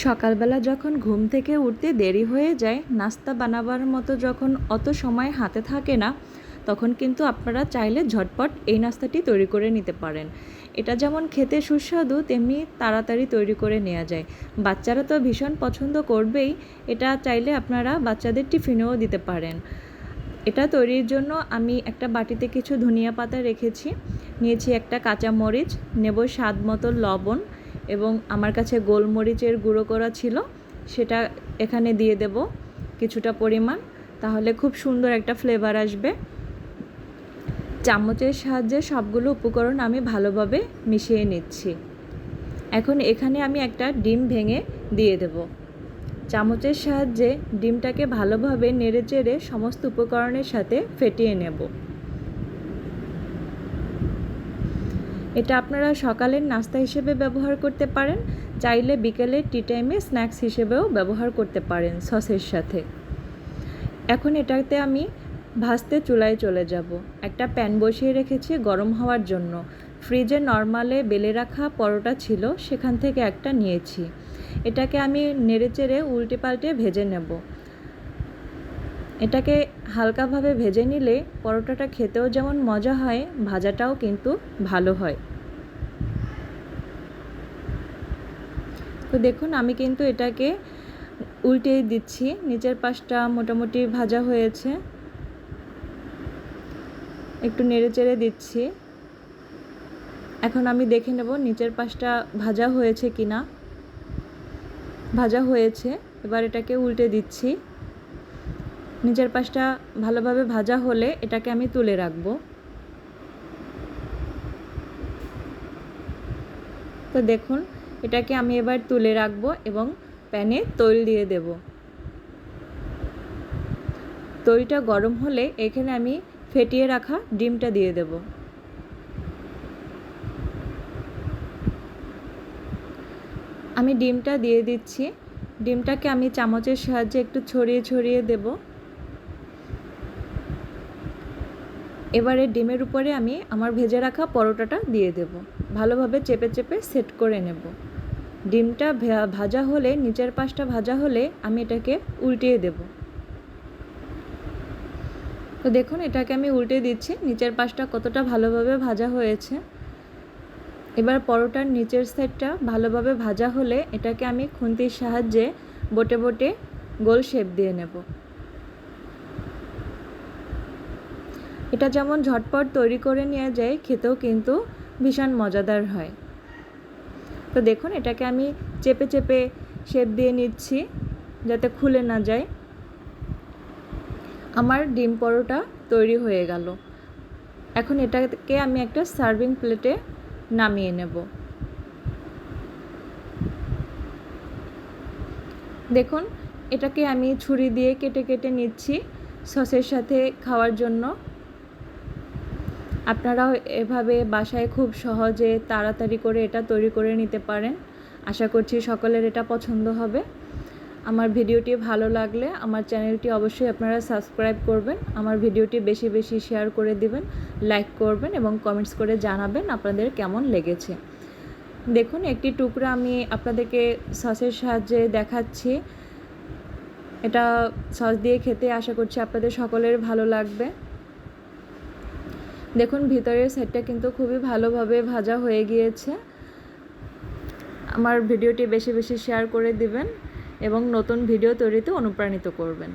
সকালবেলা যখন ঘুম থেকে উঠতে দেরি হয়ে যায়, নাস্তা বানাবার মতো যখন অত সময় হাতে থাকে না, তখন কিন্তু আপনারা চাইলে ঝটপট এই নাস্তাটি তৈরি করে নিতে পারেন। এটা যেমন খেতে সুস্বাদু, তেমনি তাড়াতাড়ি তৈরি করে নেওয়া যায়। বাচ্চারা তো ভীষণ পছন্দ করবেই, এটা চাইলে আপনারা বাচ্চাদের টিফিনেও দিতে পারেন। এটা তৈরির জন্য আমি একটা বাটিতে কিছু ধনিয়া পাতা রেখেছি। নিয়েছি একটা কাঁচা মরিচ নেব স্বাদ মতো লবণ এবং আমার কাছে গোলমরিচের গুঁড়ো করা ছিল, সেটা এখানে দিয়ে দেব কিছুটা পরিমাণ। তাহলে খুব সুন্দর একটা ফ্লেভার আসবে। চামচের সাহায্যে সবগুলো উপকরণ আমি ভালোভাবে মিশিয়ে নিচ্ছি। এখন এখানে আমি একটা ডিম ভেঙে দিয়ে দেব। চামচের সাহায্যে ডিমটাকে ভালোভাবে নেড়েচেড়ে সমস্ত উপকরণের সাথে ফেটিয়ে নেব। এটা আপনারা সকালের নাস্তা হিসেবে ব্যবহার করতে পারেন, চাইলে বিকেলের টি টাইমে স্ন্যাক্স হিসেবেও ব্যবহার করতে পারেন সসের সাথে। এখন এটাতে আমি ভাজতে চুলায় চলে যাব। একটা প্যান বসিয়ে রেখেছি গরম হওয়ার জন্য। ফ্রিজে নর্মালে বেলে রাখা পরোটা ছিল, সেখান থেকে একটা নিয়েছি। এটাকে আমি নেড়ে চেড়ে উল্টে পাল্টে ভেজে নেব। এটাকে হালকাভাবে ভেজে নিলে পরোটাটা খেতেও যেমন মজা হয়, ভাজাটাও কিন্তু ভালো হয়। তো দেখুন, আমি কিন্তু এটাকে উল্টে দিচ্ছি। নিচের পাশটা মোটামুটি ভাজা হয়েছে। একটু নেড়ে চেড়ে দিচ্ছি। এখন আমি দেখে নেব নিচের পাশটা ভাজা হয়েছে কি না ভাজা হয়েছে, এবার এটাকে উল্টে দিচ্ছি। নিচের পাশটা ভালোভাবে ভাজা হলে এটাকে আমি তুলে রাখব। তো দেখুন, এটাকে আমি এবার তুলে রাখব এবং প্যানে তৈল দিয়ে দেব। তৈলটা গরম হলে এখানে আমি ফেটিয়ে রাখা ডিমটা দিয়ে দেব। আমি ডিমটা দিয়ে দিচ্ছি। ডিমটাকে আমি চামচের সাহায্যে একটু ছড়িয়ে ছড়িয়ে দেব। এবারে ডিমের উপরে আমি আমার ভেজে রাখা পরোটাটা দিয়ে দেব। ভালোভাবে চেপে চেপে সেট করে নেব। ডিমটা ভাজা হলে, নিচের পাশটা ভাজা হলে আমি এটাকে উল্টিয়ে দেব। তো দেখুন, এটাকে আমি উল্টে দিচ্ছি। নিচের পাশটা কতটা ভালোভাবে ভাজা হয়েছে। এবার পরোটার নিচের সাইডটা ভালোভাবে ভাজা হলে এটাকে আমি খুন্তির সাহায্যে বটে বটে গোল শেপ দিয়ে নেব। এটা যেমন ঝটপট তৈরি করে নেওয়া যায়, খেতেও কিন্তু ভীষণ মজাদার হয়। তো দেখুন, এটাকে আমি চেপে চেপে শেপ দিয়ে নিচ্ছি যাতে খুলে না যায়। আমার ডিম পরোটা তৈরি হয়ে গেল। এখন এটাকে আমি একটা সার্ভিং প্লেটে নামিয়ে নেব। দেখুন, এটাকে আমি ছুরি দিয়ে কেটে কেটে নিচ্ছি সসের সাথে খাওয়ার জন্য। আপনারাও এভাবে বাসায় খুব সহজে তাড়াতাড়ি করে এটা তৈরি করে নিতে পারেন। আশা করছি সকলের এটা পছন্দ হবে। আমার ভিডিওটি ভালো লাগলে আমার চ্যানেলটি অবশ্যই আপনারা সাবস্ক্রাইব করবেন, আমার ভিডিওটি বেশি বেশি শেয়ার করে দিবেন, লাইক করবেন এবং কমেন্টস করে জানাবেন আপনাদের কেমন লেগেছে। দেখুন, একটি টুকরা আমি আপনাদেরকে সসের সাহায্যে দেখাচ্ছি। এটা সস দিয়ে খেতে আশা করছি আপনাদের সকলের ভালো লাগবে। দেখুন, ভিতরের সাইডটা কিন্তু খুবই ভালোভাবে ভাজা হয়ে গিয়েছে। আমার ভিডিওটি বেশি বেশি শেয়ার করে দিবেন এবং নতুন ভিডিও তৈরিতে অনুপ্রাণিত করবেন।